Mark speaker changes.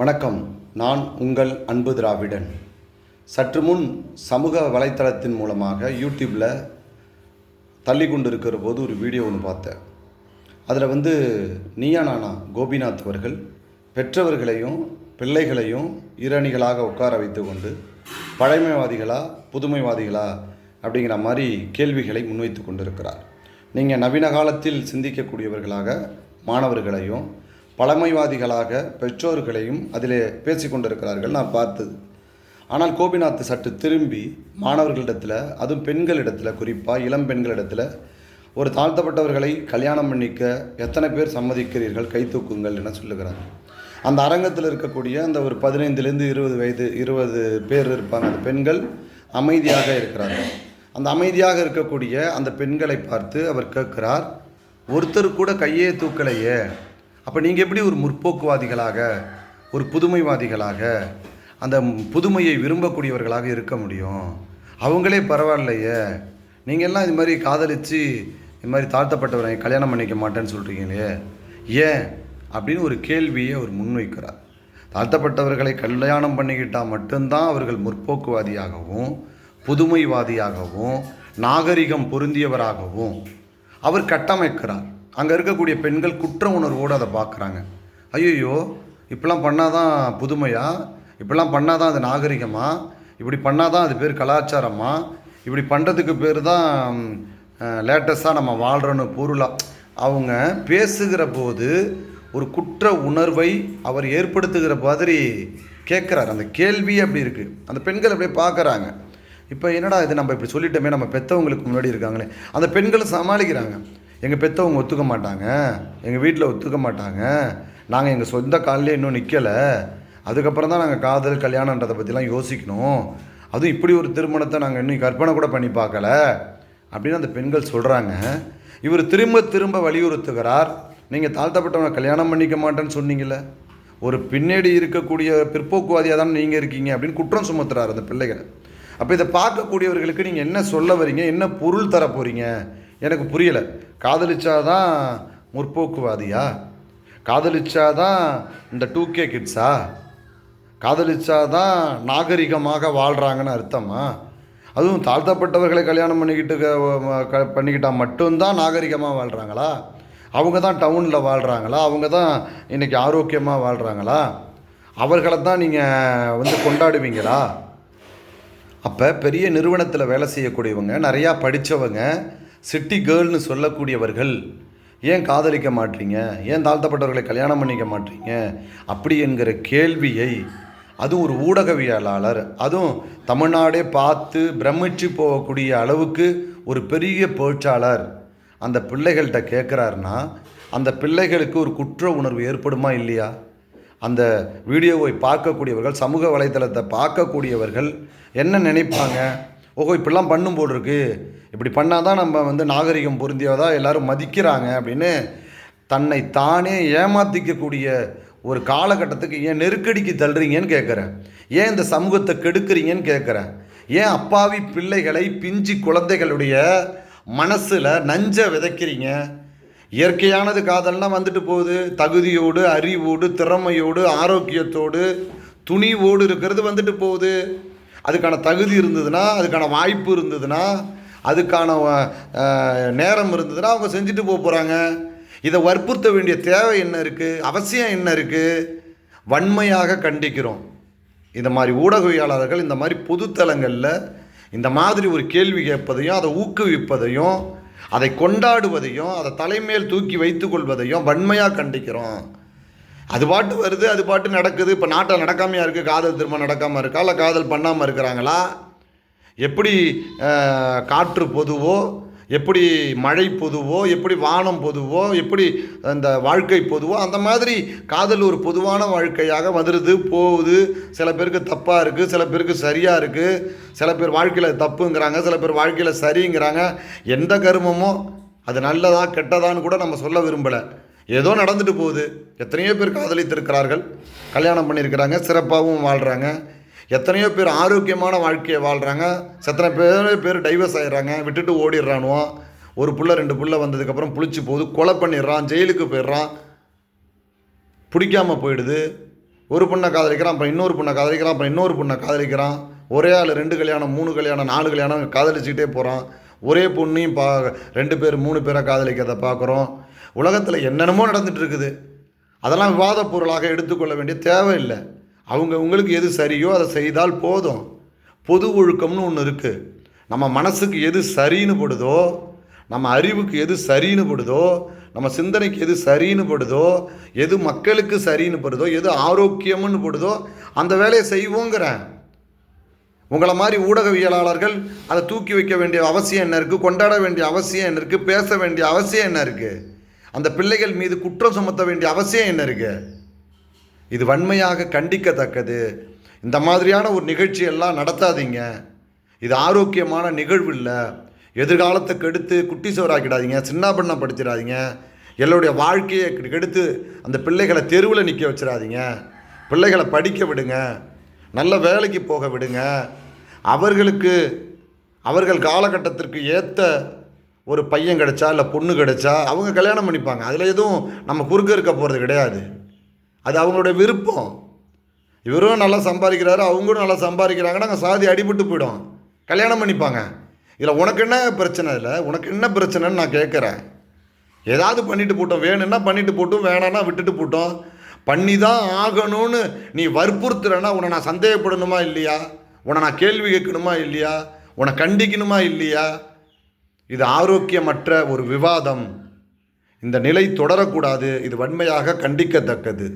Speaker 1: வணக்கம். நான் உங்கள் அன்பு திராவிடன். சற்று முன் சமூக வலைத்தளத்தின் மூலமாக யூடியூப்பில் தள்ளி கொண்டு இருக்கிற போது ஒரு வீடியோ ஒன்று பார்த்தேன். அதில் வந்து நீயா நானா கோபிநாத் அவர்கள் பெற்றவர்களையும் பிள்ளைகளையும் இரணிகளாக உட்கார வைத்து கொண்டு பழமைவாதிகளா புதுமைவாதிகளா அப்படிங்கிற மாதிரி கேள்விகளை முன்வைத்து கொண்டிருக்கிறார். நீங்கள் நவீன காலத்தில் சிந்திக்கக்கூடியவர்களாக மாணவர்களையும் பழமைவாதிகளாக பெற்றோர்களையும் அதிலே பேசிக் கொண்டிருக்கிறார்கள் நான் பார்த்தது. ஆனால் கோபிநாத் சற்று திரும்பி மாணவர்களிடத்தில் அதுவும் பெண்களிடத்தில் குறிப்பாக இளம் பெண்களிடத்தில் ஒரு தாழ்த்தப்பட்டவர்களை கல்யாணம் பண்ணிக்க எத்தனை பேர் சம்மதிக்கிறீர்கள்? கை தூக்குங்கள் என சொல்லுகிறார். அந்த அரங்கத்தில் இருக்கக்கூடிய அந்த ஒரு பதினைந்துலேருந்து இருபது வயது இருபது பேர் இருப்பாங்க. அந்த பெண்கள் அமைதியாக இருக்கிறார்கள். அந்த அமைதியாக இருக்கக்கூடிய அந்த பெண்களை பார்த்து அவர் கேட்கிறார் ஒருத்தர் கூட கையே தூக்கலையே. அப்போ நீங்கள் எப்படி ஒரு முற்போக்குவாதிகளாக ஒரு புதுமைவாதிகளாக அந்த புதுமையை விரும்பக்கூடியவர்களாக இருக்க முடியும்? அவங்களே பரவாயில்லையே. நீங்கள் எல்லாம் இது மாதிரி காதலித்து இது மாதிரி தாழ்த்தப்பட்டவரை கல்யாணம் பண்ணிக்க மாட்டேன்னு சொல்கிறீங்களே ஏன்? அப்படின்னு ஒரு கேள்வியை அவர் முன்வைக்கிறார். தாழ்த்தப்பட்டவர்களை கல்யாணம் பண்ணிக்கிட்டால் மட்டும்தான் அவர்கள் முற்போக்குவாதியாகவும் புதுமைவாதியாகவும் நாகரிகம் பொருந்தியவராகவும் அவர் கட்டமைக்கிறார். அங்கே இருக்கக்கூடிய பெண்கள் குற்ற உணர்வோடு அதை பார்க்குறாங்க. ஐயோ இப்படிலாம் பண்ணாதான் புதுமையா? இப்படிலாம் பண்ணாதான் அது நாகரிகமா? இப்படி பண்ணாதான் அது பேர் கலாச்சாரமா? இப்படி பண்ணுறதுக்கு பேர் தான் லேட்டஸ்ட்டாக நம்ம வாழ்கிறோன்னு பொருளாக அவங்க பேசுகிற போது ஒரு குற்ற உணர்வை அவர் ஏற்படுத்துகிற மாதிரி கேட்குறாரு. அந்த கேள்வி அப்படி இருக்குது அந்த பெண்கள் அப்படியே பார்க்குறாங்க. இப்போ என்னடா இது நம்ம இப்படி சொல்லிட்டோமே நம்ம பெற்றவங்களுக்கு முன்னாடி இருக்காங்களே. அந்த பெண்களும் சமாளிக்கிறாங்க. எங்கள் பெற்றவங்க ஒத்துக்க மாட்டாங்க. எங்கள் வீட்டில் ஒத்துக்க மாட்டாங்க. நாங்கள் எங்கள் சொந்த காலிலே இன்னும் நிற்கலை அதுக்கப்புறம் தான் நாங்கள் காதல் கல்யாணன்றதை பற்றிலாம் யோசிக்கணும். அதுவும் இப்படி ஒரு திருமணத்தை நாங்கள் இன்னும் கற்பனை கூட பண்ணி பார்க்கல. அப்படின்னு அந்த பெண்கள் சொல்கிறாங்க இவர் திரும்ப திரும்ப வலியுறுத்துகிறார். நீங்கள் தாழ்த்தப்பட்டவனை கல்யாணம் பண்ணிக்க மாட்டேன்னு சொன்னீங்கல்ல. ஒரு பின்னாடி இருக்கக்கூடிய பிற்போக்குவாதியாக தான் நீங்கள் இருக்கீங்க அப்படின்னு குற்றம் சுமத்துறாரு அந்த பிள்ளைகளை. அப்போ இதை பார்க்கக்கூடியவர்களுக்கு நீங்கள் என்ன சொல்ல வரீங்க? என்ன பொருள் தர போகிறீங்க எனக்கு புரியலை. காதலிச்சாதான் முற்போக்குவாதியா? காதலிச்சாதான் இந்த டூ கே கிட்ஸா காதலிச்சாதான் நாகரிகமாக வாழ்கிறாங்கன்னு அர்த்தமா? அதுவும் தாழ்த்தப்பட்டவர்களை கல்யாணம் பண்ணிக்கிட்டு க- மட்டும்தான் நாகரிகமாக வாழ்கிறாங்களா அவங்க தான் டவுனில் வாழ்கிறாங்களா அவங்க தான் இன்றைக்கி ஆரோக்கியமாக வாழ்கிறாங்களா அவர்களை தான் நீங்கள் வந்து கொண்டாடுவீங்களா? அப்போ பெரிய நிறுவனத்தில் வேலை செய்யக்கூடியவங்க நிறையா படித்தவங்க சிட்டி கேர்ள்னு சொல்லக்கூடியவர்கள் ஏன் காதலிக்க மாட்டீங்க? ஏன் தாழ்த்தப்பட்டவர்களை கல்யாணம் பண்ணிக்க மாட்டீங்க? அப்படி என்கிற கேள்வியை அதுவும் ஒரு ஊடகவியலாளர் அதுவும் தமிழ்நாடே பார்த்து பிரமிச்சு போகக்கூடிய அளவுக்கு ஒரு பெரிய பேச்சாளர் அந்த பிள்ளைகள்கிட்ட கேட்குறாருன்னா அந்த பிள்ளைகளுக்கு ஒரு குற்ற உணர்வு ஏற்படுமா இல்லையா? அந்த வீடியோவை பார்க்கக்கூடியவர்கள் சமூக வலைத்தளத்தை பார்க்கக்கூடியவர்கள் என்ன நினைப்பாங்க? ஓஹோ இப்படிலாம் பண்ணும் போல் இருக்குது இப்படி பண்ணால் தான் நம்ம வந்து நாகரிகம் பொருந்தியதா எல்லோரும் மதிக்கிறாங்க அப்படின்னு தன்னை தானே ஏமாத்திக்கக்கூடிய ஒரு காலகட்டத்துக்கு ஏன் நெருக்கடிக்கு தள்ளுறீங்கன்னு கேட்குறேன் ஏன் இந்த சமூகத்தை கெடுக்கிறீங்கன்னு கேட்குறேன் ஏன் அப்பாவி பிள்ளைகளை பிஞ்சு குழந்தைகளுடைய மனசில் நஞ்ச விதைக்கிறீங்க? இயற்கையானது காதல்லாம் வந்துட்டு போகுது. தகுதியோடு அறிவோடு திறமையோடு ஆரோக்கியத்தோடு துணிவோடு இருக்கிறது வந்துட்டு போகுது. அதுக்கான தகுதி இருந்ததுன்னா அதுக்கான வாய்ப்பு இருந்ததுன்னா அதுக்கான நேரம் இருந்ததுன்னா அவங்க செஞ்சுட்டு போக போகிறாங்க இதை வற்புறுத்த வேண்டிய தேவை என்ன இருக்குது அவசியம் என்ன இருக்குது வன்மையாக கண்டிக்கிறோம். இந்த மாதிரி ஊடகவியலாளர்கள் இந்த மாதிரி பொதுத்தலங்களில் இந்த மாதிரி ஒரு கேள்வி கேட்பதையும் அதை ஊக்குவிப்பதையும் அதை கொண்டாடுவதையும் அதை தலைமேல் தூக்கி வைத்து கொள்வதையும் வன்மையாக கண்டிக்கிறோம். அது பாட்டு வருது அது பாட்டு நடக்குது. இப்போ நாட்டில் நடக்காமையாக இருக்குது காதல் திரும்ப நடக்காமல் இருக்கா? இல்லை காதல் பண்ணாமல் இருக்கிறாங்களா? எப்படி காற்று பொதுவோ எப்படி மழை பொதுவோ எப்படி வானம் பொதுவோ எப்படி அந்த வாழ்க்கை பொதுவோ அந்த மாதிரி காதல் ஒரு பொதுவான வாழ்க்கையாக வந்துடுது போகுது. சில பேருக்கு தப்பாக இருக்குது சில பேருக்கு சரியாக இருக்குது சில பேர் வாழ்க்கையில் தப்புங்கிறாங்க சில பேர் வாழ்க்கையில் சரிங்கிறாங்க. எந்த கருமமோ அது நல்லதா கெட்டதான்னு கூட நம்ம சொல்ல விரும்பலை. ஏதோ நடந்துட்டு போகுது. எத்தனையோ பேர் காதலித்திருக்கிறார்கள். கல்யாணம் பண்ணியிருக்கிறாங்க சிறப்பாகவும் வாழ்கிறாங்க எத்தனையோ பேர் ஆரோக்கியமான வாழ்க்கையை வாழ்கிறாங்க எத்தனை பேர் பேர் டைவர்ஸ் ஆயிடுறாங்க. விட்டுட்டு ஓடிடுறானுவோம் ஒரு புள்ள ரெண்டு புள்ள வந்ததுக்கப்புறம் புளிச்சு போகுது. கொலை பண்ணிடுறான். ஜெயிலுக்கு போயிடுறான். பிடிக்காம போயிடுது. ஒரு பொண்ணை காதலிக்கிறான் அப்புறம் இன்னொரு பொண்ணை காதலிக்கிறான் அப்புறம் இன்னொரு பொண்ணை காதலிக்கிறான். ஒரே ஆள் ரெண்டு கல்யாணம் மூணு கல்யாணம் நாலு கல்யாணம் காதலிச்சுக்கிட்டே போகிறான் ஒரே பொண்ணையும் பா ரெண்டு பேர் மூணு பேரை காதலிக்கிறத பார்க்குறோம். உலகத்தில் என்னென்னமோ நடந்துட்டு இருக்குது. அதெல்லாம் விவாத பொருளாக எடுத்துக்கொள்ள வேண்டிய தேவையில்லை. அவங்க உங்களுக்கு எது சரியோ அதை செய்தால் போதும். பொது ஒழுக்கம்னு ஒன்று இருக்குது நம்ம மனசுக்கு எது சரின்னு படுதோ நம்ம அறிவுக்கு எது சரின்னு படுதோ நம்ம சிந்தனைக்கு எது சரின்னு படுதோ எது மக்களுக்கு சரின்னு படுதோ எது ஆரோக்கியம்னு படுதோ அந்த வேலையை செய்வோங்கிறேன். உங்களை மாதிரி ஊடகவியலாளர்கள் அதை தூக்கி வைக்க வேண்டிய அவசியம் என்ன இருக்குது கொண்டாட வேண்டிய அவசியம் என்ன இருக்குது பேச வேண்டிய அவசியம் என்ன இருக்குது அந்த பிள்ளைகள் மீது குற்றம் சுமத்த வேண்டிய அவசியம் என்ன இருக்குது இது வன்மையாக கண்டிக்கத்தக்கது. இந்த மாதிரியான ஒரு நிகழ்ச்சியெல்லாம் நடத்தாதீங்க. இது ஆரோக்கியமான நிகழ்வு இல்லை. எதிர்காலத்தை கெடுத்து குட்டி சோறாக்கிடாதீங்க சின்ன பண்ணப்படுத்திடாதீங்க எல்லோருடைய வாழ்க்கையை கெடுத்து அந்த பிள்ளைகளை தெருவில் நிற்க வச்சிடாதீங்க. பிள்ளைகளை படிக்க விடுங்க. நல்ல வேலைக்கு போக விடுங்க. அவர்களுக்கு அவர்கள் காலகட்டத்திற்கு ஏற்ற ஒரு பையன் கிடைச்சா இல்லை பொண்ணு கிடைச்சா அவங்க கல்யாணம் பண்ணிப்பாங்க. அதில் எதுவும் நம்ம குறுக்க இருக்க போகிறது கிடையாது. அது அவங்களோட விருப்பம். இவரும் நல்லா சம்பாதிக்கிறாரு அவங்களும் நல்லா சம்பாதிக்கிறாங்கன்னா அங்கே சாதி அடிபட்டு போயிடும். கல்யாணம் பண்ணிப்பாங்க. இதில் உனக்கு என்ன பிரச்சனை இல்லை உனக்கு என்ன பிரச்சனைன்னு நான் கேட்குறேன் ஏதாவது பண்ணிட்டு போட்டோம். வேணும்னா பண்ணிட்டு போட்டோம் வேணான்னா விட்டுட்டு போட்டோம். பண்ணி தான் ஆகணும்னு நீ வற்புறுத்துறேன்னா உன்னை நான் சந்தேகப்படணுமா இல்லையா? உன்னை நான் கேள்வி கேட்கணுமா இல்லையா? உன்னை கண்டிக்கணுமா இல்லையா? இது ஆரோக்கியமற்ற ஒரு விவாதம். இந்த நிலை தொடரக்கூடாது. இது வன்மையாக கண்டிக்கத்தக்கது.